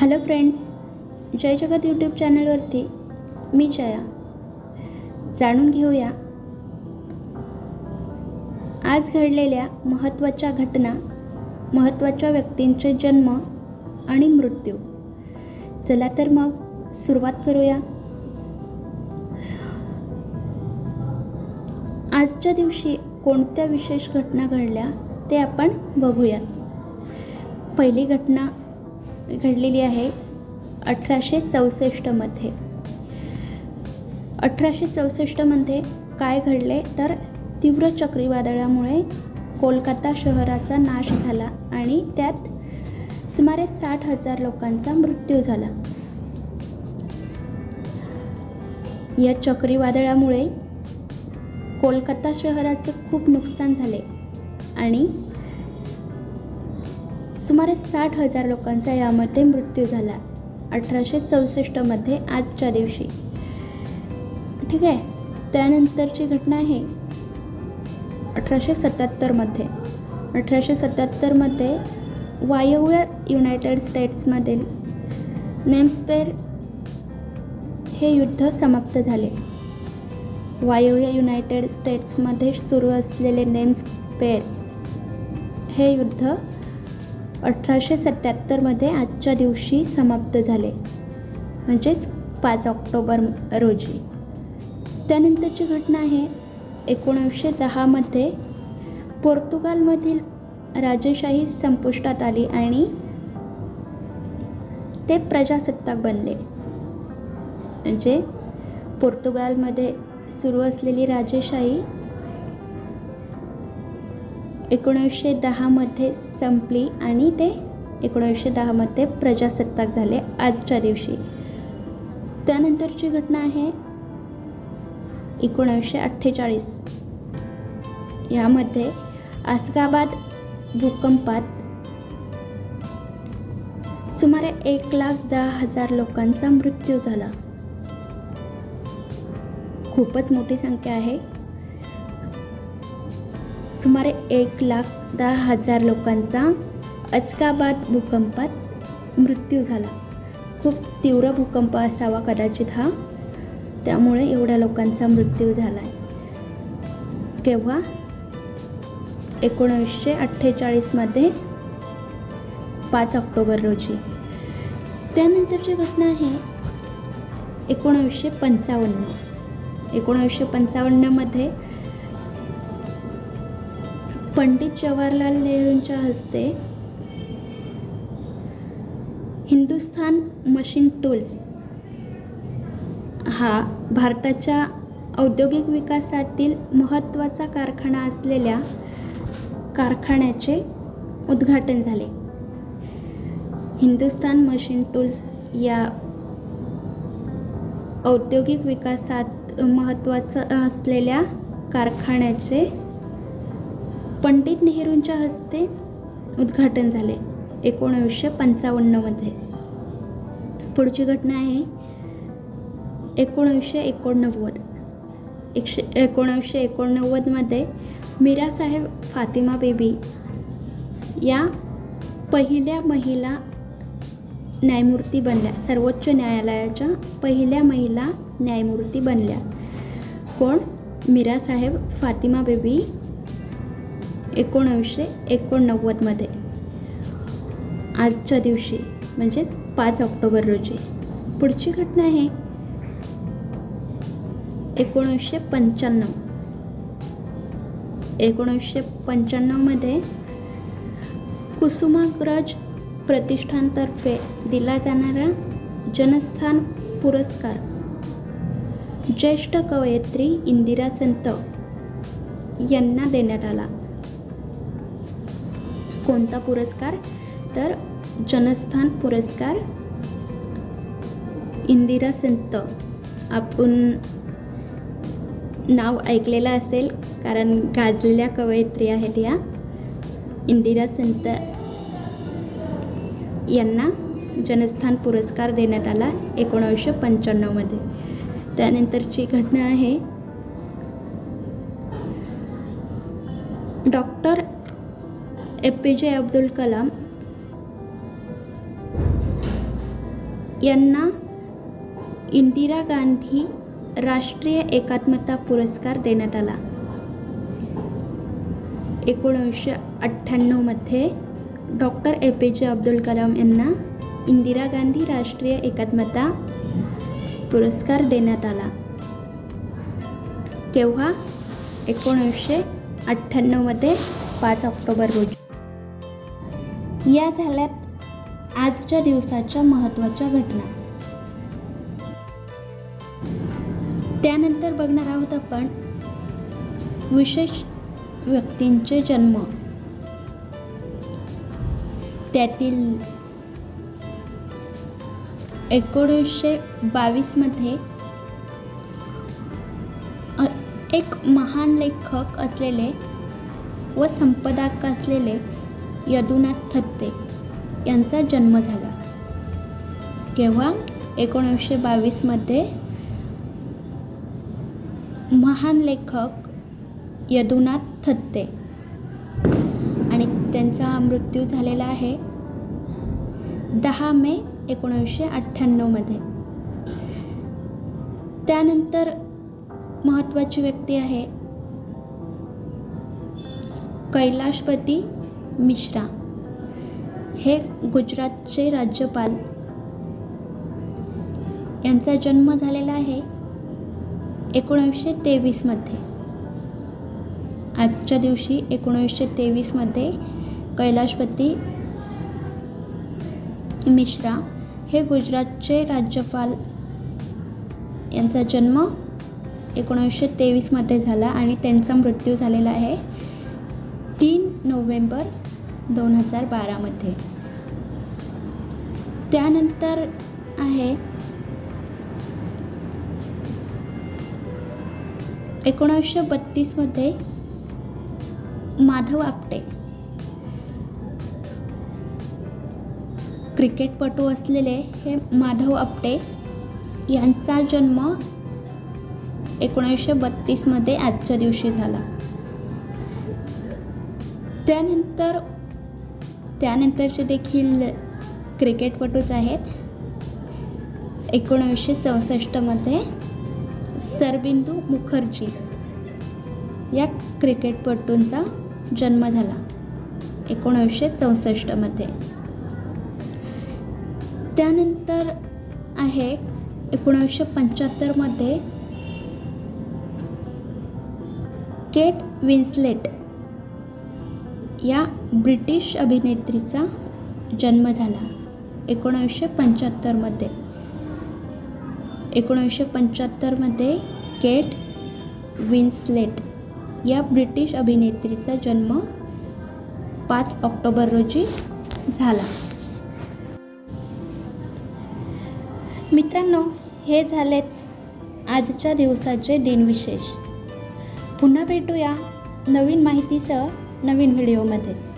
Hello friends जय जगत YouTube चॅनलवरती मी जया. जाणून घेऊया. आज घडलेल्या महत्त्वाच्या घटना महत्त्वाच्या व्यक्तींचे जन्म आणि मृत्यू. चला तर मग सुरुवात करूया. आजच्या दिवशी कोणत्या विशेष घटना घडल्या ते आपण बघूयात पहिली घटना घडलेली आहे अठराशे चौसष्टमध्ये अठराशे चौसष्टमध्ये काय घडले? तर तीव्र चक्रीवादळामुळे कोलकाता शहराचा नाश झाला आणि त्यात सुमारे साठ हजार लोकांचा मृत्यू झाला. या चक्रीवादळामुळे कोलकाता शहराचे खूप नुकसान झाले आणि सुमारे साठ हजार लोकांचा यामध्ये मृत्यू झाला. अठराशे चौसष्टमध्ये आजच्या दिवशी. ठीक आहे? त्यानंतरची घटना आहे. अठराशे सत्याहत्तरमध्ये अठराशे सत्याहत्तरमध्ये वायव्य युनायटेड स्टेट्समधील नेम्सपेर हे युद्ध समाप्त झाले. वायव्य युनायटेड स्टेट्समध्ये सुरू असलेले नेम्स पेर्स हे युद्ध अठराशे सत्याहत्तरमध्ये आजच्या दिवशी समाप्त झाले. म्हणजेच पाच ऑक्टोबर रोजी. त्यानंतरची घटना आहे एकोणीसशे दहामध्ये पोर्तुगालमधील राजेशाही संपुष्टात आली आणि ते प्रजासत्ताक बनले. म्हणजे पोर्तुगालमध्ये सुरू असलेली राजेशाही एकोणीसशे दहामध्ये संपली आणि ते एकोणीसशे दहामध्ये प्रजासत्ताक झाले आजच्या दिवशी. त्यानंतरची घटना आहे एकोणीसशे अठ्ठेचाळीस. यामध्ये आसगाबाद भूकंपात सुमारे एक लाख दहा हजार लोकांचा मृत्यू झाला. खूपच मोठी संख्या आहे. सुमारे एक लाख दहा हजार लोकांचा अस्काबाद भूकंपात मृत्यू झाला. खूप तीव्र भूकंप असावा कदाचित हा. त्यामुळे एवढ्या लोकांचा मृत्यू झाला आहे केव्हा? एकोणीसशे अठ्ठेचाळीसमध्ये पाच ऑक्टोबर रोजी. त्यानंतरची घटना आहे एकोणीसशे पंचावन्न. एकोणीसशे पंचावन्नमध्ये पंडित जवाहरलाल नेहरूंच्या हस्ते हिंदुस्थान मशीन टूल्स हा भारताच्या औद्योगिक विकासातील महत्त्वाचा कारखाना असलेल्या कारखान्याचे उद्घाटन झाले. हिंदुस्थान मशीन टूल्स या औद्योगिक विकासात महत्त्वाचं असलेल्या कारखान्याचे पंडित नेहरूंच्या हस्ते उद्घाटन झाले. एकोणीसशे पंचावन्नमध्ये. पुढची घटना आहे एकोणीसशे एकोणनव्वद. एकशे एकोणीसशे एकोणनव्वदमध्ये मीरासाहेब फातिमा बेबी या पहिल्या महिला न्यायमूर्ती बनल्या. सर्वोच्च न्यायालयाच्या पहिल्या महिला न्यायमूर्ती बनल्या. कोण? मीरासाहेब फातिमा बेबी एकोणीसशे एकोणनव्वदमध्ये. आजच्या दिवशी म्हणजेच पाच ऑक्टोबर रोजी. पुढची घटना आहे एकोणीसशे पंच्याण्णव. एकोणीसशे पंच्याण्णवमध्ये कुसुमाग्रज प्रतिष्ठानतर्फे दिला जाणारा जनस्थान पुरस्कार. ज्येष्ठ कवयित्री इंदिरा संत यांना देण्यात आला. कोणता पुरस्कार? तर जनस्थान पुरस्कार इंदिरा संत. आपण नाव ऐकलेलं असेल कारण गाजलेल्या कवयित्री आहेत या. इंदिरा संत यांना जनस्थान पुरस्कार देण्यात आला एकोणावीसशे पंच्याण्णवमध्ये त्यानंतरची घटना आहे. डॉक्टर ए पी जे अब्दुल कलाम यांना इंदिरा गांधी राष्ट्रीय एकात्मता पुरस्कार देण्यात आला. एकोणीसशे अठ्ठ्याण्णवमध्ये डॉक्टर ए पी जे अब्दुल कलाम यांना इंदिरा गांधी राष्ट्रीय एकात्मता पुरस्कार देण्यात आला. केव्हा? एकोणीसशे अठ्ठ्याण्णवमध्ये पाच ऑक्टोबर रोजी. या झाल्यात आजच्या दिवसाच्या महत्त्वाच्या घटना. त्यानंतर बघणार आहोत आपण विशेष व्यक्तींचे जन्म. त्यातील एकोणीसशे बावीसमध्ये एक महान लेखक असलेले व संपदाक असलेले यदुनाथ थत्ते यांचा जन्म झाला. केव्हा? एकोणीसशे बावीसमध्ये महान लेखक यदुनाथ थत्ते आणि त्यांचा मृत्यू झालेला आहे दहा मे एकोणीसशे अठ्ठ्याण्णवमध्ये त्यानंतर महत्त्वाची व्यक्ती आहे कैलाशपती मिश्रा. हे गुजरातचे राज्यपाल. यांचा जन्म झालेला आहे एकोणीसशे तेवीसमध्ये आजच्या दिवशी एकोणीसशे तेवीसमध्ये कैलाशपती मिश्रा हे गुजरातचे राज्यपाल. यांचा जन्म एकोणीसशे तेवीसमध्ये झाला आणि त्यांचा मृत्यू झालेला आहे. तीन नोव्हेंबर दोन हजार बारामध्ये. त्यानंतर आहे एकोणीसशे बत्तीसमध्ये माधव आपटे. क्रिकेटपटू असलेले हे माधव आपटे यांचा जन्म एकोणीसशे बत्तीसमध्ये आजच्या दिवशी झाला. त्यानंतर त्यानंतरचे देखील क्रिकेटपटूच आहेत. एकोणीसशे चौसष्टमध्ये सरबिंदू मुखर्जी या क्रिकेटपटूंचा जन्म झाला. एकोणीसशे चौसष्टमध्ये त्यानंतर आहे एकोणीसशे पंच्याहत्तरमध्ये केट विन्सलेट या ब्रिटिश अभिनेत्रीचा जन्म झाला. एकोणावीसशे पंच्याहत्तरमध्ये एकोणीसशे पंच्याहत्तरमध्ये केट विन्सलेट या ब्रिटिश अभिनेत्रीचा जन्म पाच ऑक्टोबर रोजी झाला. मित्रांनो हे झालेत आजच्या दिवसाचे दिनविशेष. पुन्हा भेटूया नवीन माहितीसह. नवीन व्हिडिओमध्ये.